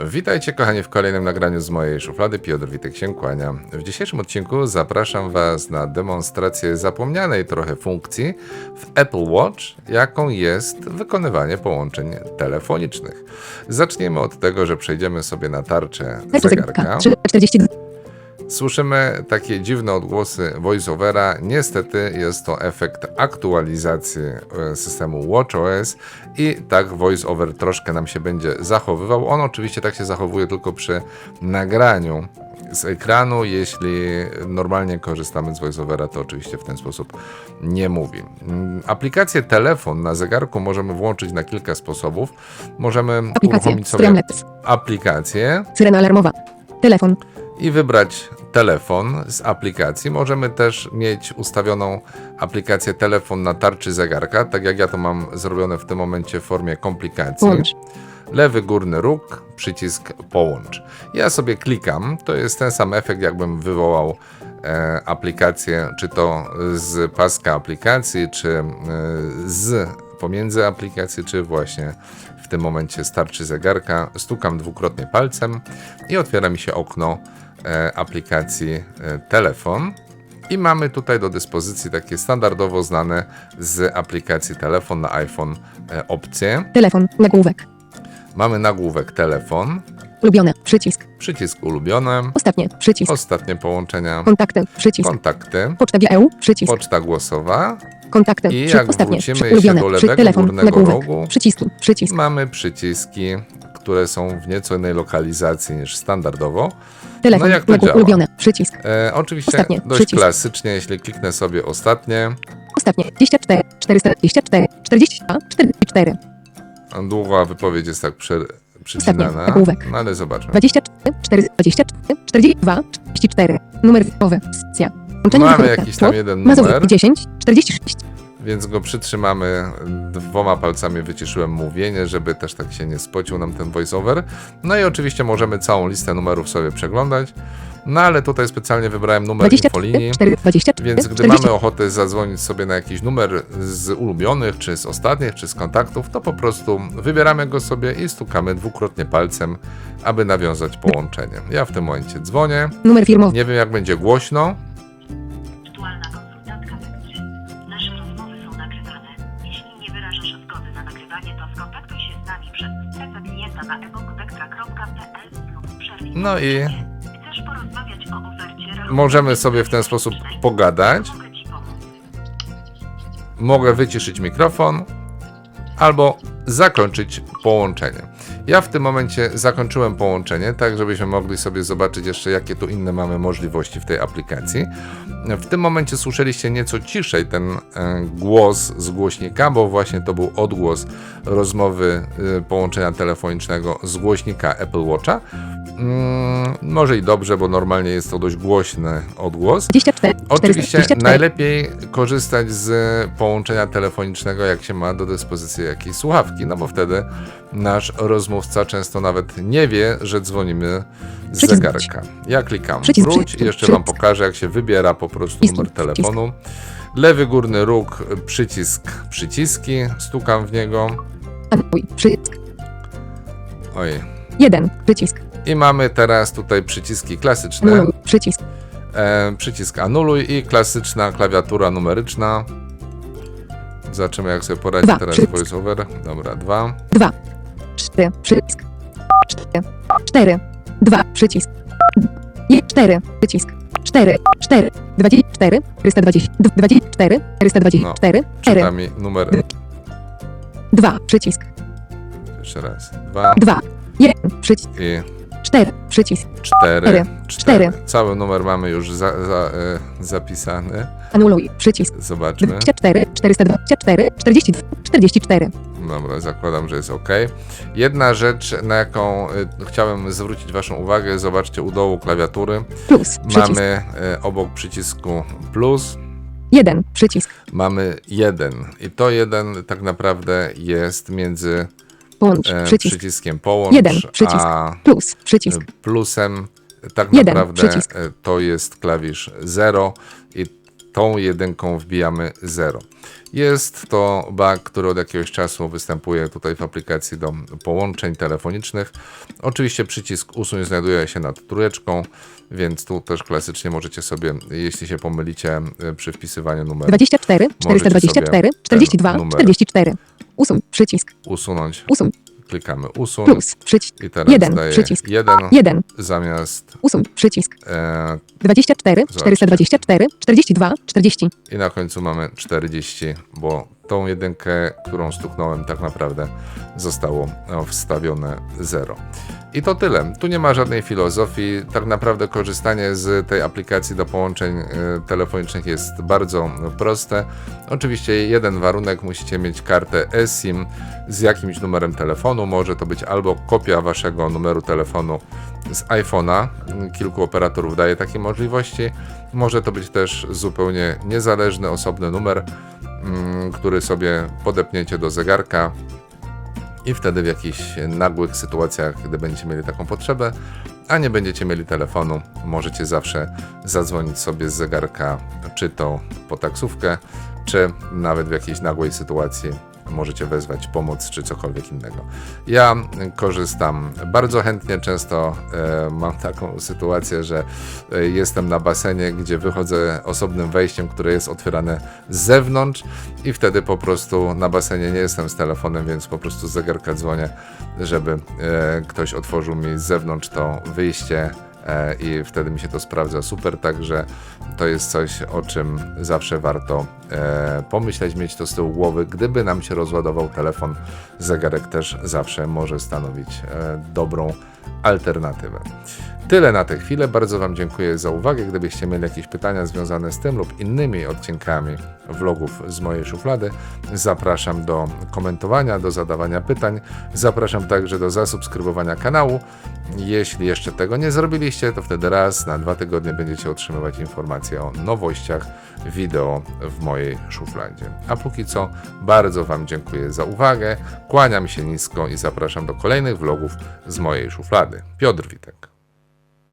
Witajcie kochani w kolejnym nagraniu z mojej szuflady. Piotr Witek się kłania. W dzisiejszym odcinku zapraszam Was na demonstrację zapomnianej trochę funkcji w Apple Watch, jaką jest wykonywanie połączeń telefonicznych. Zaczniemy od tego, że przejdziemy sobie na tarczę zegarka. 42. Słyszymy takie dziwne odgłosy voiceovera. Niestety jest to efekt aktualizacji e, systemu WatchOS i tak voiceover troszkę nam się będzie zachowywał. On oczywiście tak się zachowuje tylko przy nagraniu z ekranu. Jeśli normalnie korzystamy z voiceovera, to oczywiście w ten sposób nie mówi. Mm, Aplikację telefon na zegarku możemy włączyć na kilka sposobów. Możemy Aplikacje. uruchomić sobie aplikację Syrena alarmowa. Telefon. i wybrać telefon z aplikacji. Możemy też mieć ustawioną aplikację telefon na tarczy zegarka, tak jak ja to mam zrobione w tym momencie w formie komplikacji. Połącz. Lewy górny róg, przycisk połącz. Ja sobie klikam, to jest ten sam efekt, jakbym wywołał e, aplikację, czy to z paska aplikacji, czy e, z pomiędzy aplikacji, czy właśnie w tym momencie starczy zegarka. Stukam dwukrotnie palcem i otwiera mi się okno e, aplikacji e, telefon. I mamy tutaj do dyspozycji takie standardowo znane z aplikacji telefon na iPhone e, opcje. Telefon. Nagłówek. Mamy nagłówek telefon, Ulubione. Przycisk. przycisk ulubione, Ostatnie. Przycisk. ostatnie połączenia, Kontakty. Przycisk. kontakty, Poczta GEU. Przycisk. poczta głosowa. Kontakty. I Przy- jak Ostatnie. wrócimy Przy- Ulubione. do Przy- lewego Telefon. górnego Nagłówek. rogu. Przyciski. Przycisk. Mamy przyciski, które są w nieco innej lokalizacji niż standardowo. Telefon. No jak to działa? Ulubione. Przycisk. E, oczywiście Ostatnie, dość przycisk. klasycznie, jeśli kliknę sobie ostatnie, Ostatnie. 24. 424. 42. 44. długa wypowiedź jest tak prze, przycinana, nagłówek. no ale zobaczmy. 24. 4, 24. 42. 44. Numer typowy. Scja. Mamy jakiś tam jeden Mazowiec. numer. 10. 46. Więc go przytrzymamy, dwoma palcami wyciszyłem mówienie, żeby też tak się nie spocił nam ten voiceover. No i oczywiście możemy całą listę numerów sobie przeglądać. No ale tutaj specjalnie wybrałem numer 24. infolinii. 4, 24. Więc gdy 40. mamy ochotę zadzwonić sobie na jakiś numer z ulubionych, czy z ostatnich, czy z kontaktów, to po prostu wybieramy go sobie i stukamy dwukrotnie palcem, aby nawiązać połączenie. Ja w tym momencie dzwonię. Numer firmowy. Nie wiem jak będzie głośno. Na ebookvektra.pl lub przerwij No i Chcesz porozmawiać o ofercie możemy sobie w ten sposób pogadać. Mogę ci pomóc. mogę wyciszyć mikrofon albo zakończyć połączenie. Ja w tym momencie zakończyłem połączenie, tak żebyśmy mogli sobie zobaczyć jeszcze, jakie tu inne mamy możliwości w tej aplikacji. W tym momencie słyszeliście nieco ciszej ten e, głos z głośnika, bo właśnie to był odgłos rozmowy e, połączenia telefonicznego z głośnika Apple Watcha. Mm, może i dobrze, bo normalnie jest to dość głośny odgłos. 24. Oczywiście 424. najlepiej korzystać z połączenia telefonicznego, jak się ma do dyspozycji jakieś słuchawki, no bo wtedy nasz rozmówca często nawet nie wie, że dzwonimy z Przycisk zegarka. Ja klikam Przycisk, wróć i jeszcze Wam pokażę, jak się wybiera po prostu numer telefonu. Lewy górny róg, przycisk, przyciski, stukam w niego. Przycisk. Oj. 1. Przycisk. I mamy teraz tutaj przyciski klasyczne. Anuluj. Przycisk. E, przycisk anuluj i klasyczna klawiatura numeryczna. Zobaczymy jak sobie poradzi Dwa, teraz przycisk. voiceover. Dobra, dwa. 2. 4. Przycisk. 4. 4. 2. Przycisk. 4. Przycisk. 4. 4. 24. 420. 24. 424. 4. Czyta mi numer 2. Przycisk. jeszcze raz. Dwa 2. 1. Przycisk. i 4. Przycisk. cztery. Cztery. Cztery. Cztery. Cały numer mamy już za, za, e, zapisany. Anuluj. Przycisk. Zobaczmy. 24. 424. 42. 44. Dobra, zakładam, że jest ok. Jedna rzecz, na jaką e, chciałem zwrócić Waszą uwagę, zobaczcie u dołu klawiatury. Plus. Przycisk. Mamy e, obok przycisku plus 1. Przycisk. mamy jeden i to jeden tak naprawdę jest między Połącz. e, Przycisk. przyciskiem połącz, Jeden przycisk. a Plus. Przycisk. plusem tak Jeden naprawdę przycisk. e, to jest klawisz 0 i tą jedynką wbijamy 0. Jest to bug, który od jakiegoś czasu występuje tutaj w aplikacji do połączeń telefonicznych. Oczywiście przycisk usuń znajduje się nad trójeczką, więc tu też klasycznie możecie sobie, jeśli się pomylicie y, przy wpisywaniu numeru, 24, Możecie 424, sobie 42, ten numer 44. Usuń, przycisk, usunąć. usuń, Klikamy usuń plus, przycisk, i teraz jeden, daje przycisk. 1 1, zamiast usuń, przycisk, e, 24, 424, 42, 40. i na końcu mamy 40, bo tą jedynkę, którą stuknąłem, tak naprawdę zostało wstawione 0. I to tyle. Tu nie ma żadnej filozofii. Tak naprawdę korzystanie z tej aplikacji do połączeń e, telefonicznych jest bardzo proste. Oczywiście jeden warunek, musicie mieć kartę eSIM z jakimś numerem telefonu. Może to być albo kopia waszego numeru telefonu z iPhone'a. Kilku operatorów daje takie możliwości. Może to być też zupełnie niezależny, osobny numer, który sobie podepniecie do zegarka i wtedy w jakichś nagłych sytuacjach, gdy będziecie mieli taką potrzebę, a nie będziecie mieli telefonu, możecie zawsze zadzwonić sobie z zegarka, czy to po taksówkę, czy nawet w jakiejś nagłej sytuacji możecie wezwać pomoc, czy cokolwiek innego. Ja korzystam bardzo chętnie, często e, mam taką sytuację, że e, jestem na basenie, gdzie wychodzę osobnym wejściem, które jest otwierane z zewnątrz i wtedy po prostu na basenie nie jestem z telefonem, więc po prostu z zegarka dzwonię, żeby e, ktoś otworzył mi z zewnątrz to wyjście i wtedy mi się to sprawdza super, także to jest coś, o czym zawsze warto e, pomyśleć, mieć to z tyłu głowy. Gdyby nam się rozładował telefon, zegarek też zawsze może stanowić e, dobrą alternatywę. Tyle na tę chwilę. Bardzo Wam dziękuję za uwagę. Gdybyście mieli jakieś pytania związane z tym lub innymi odcinkami vlogów z mojej szuflady, zapraszam do komentowania, do zadawania pytań. Zapraszam także do zasubskrybowania kanału. Jeśli jeszcze tego nie zrobiliście, to wtedy raz na dwa tygodnie będziecie otrzymywać informacje o nowościach wideo w mojej szufladzie. A póki co, bardzo Wam dziękuję za uwagę. Kłaniam się nisko i zapraszam do kolejnych vlogów z mojej szuflady. Piotr Witek.